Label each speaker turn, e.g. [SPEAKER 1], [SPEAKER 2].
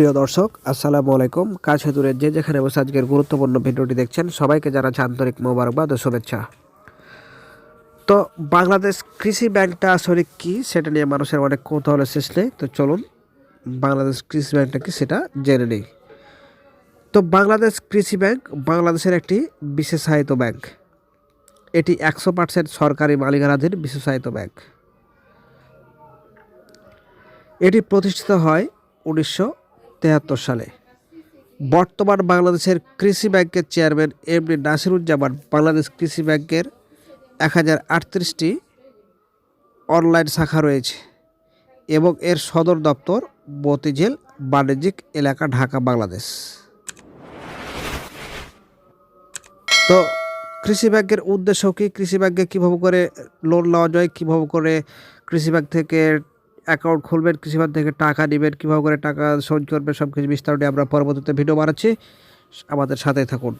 [SPEAKER 1] প্রিয় দর্শক, আসসালামু আলাইকুম। কাছে দূরে যে যেখানে বসে আজকের গুরুত্বপূর্ণ ভিডিওটি দেখছেন, সবাইকে জানাচ্ছি আন্তরিক মোবারকবাদ ও শুভেচ্ছা। তো বাংলাদেশ কৃষি ব্যাংকটা আসলে কী, সেটা নিয়ে মানুষের অনেক কৌতূহল শেষ নেই তো চলুন, বাংলাদেশ কৃষি ব্যাংকটা কি, সেটা জেনে নিই। তো বাংলাদেশ কৃষি ব্যাংক বাংলাদেশের একটি বিশেষায়িত ব্যাংক। এটি একশো পার্সেন্ট সরকারি মালিকানাধীন বিশেষায়িত ব্যাংক। এটি প্রতিষ্ঠিত হয় উনিশশো তেহাত্তর সালে। বর্তমান বাংলাদেশের কৃষি ব্যাংকের চেয়ারম্যান এমডি নাসিরুজ্জামান বাংলাদেশ কৃষি ব্যাংকের এক হাজার আটত্রিশটি অনলাইন শাখা রয়েছে এবং এর সদর দপ্তর মতিঝিল বাণিজ্যিক এলাকা ঢাকা, বাংলাদেশ। তো কৃষি ব্যাংকের উদ্দেশ্য কী? কৃষি ব্যাংকে কীভাবে করে লোন নেওয়া যায়? কীভাবে করে কৃষি ব্যাংক থেকে অ্যাকাউন্ট খুলবেন কৃষি থেকে টাকা নেবেন, কীভাবে করে টাকা শোধ করবেন সব কিছু বিস্তারিত আমরা পরবর্তীতে ভিডিও বানাচ্ছি। আমাদের সাথে থাকুন।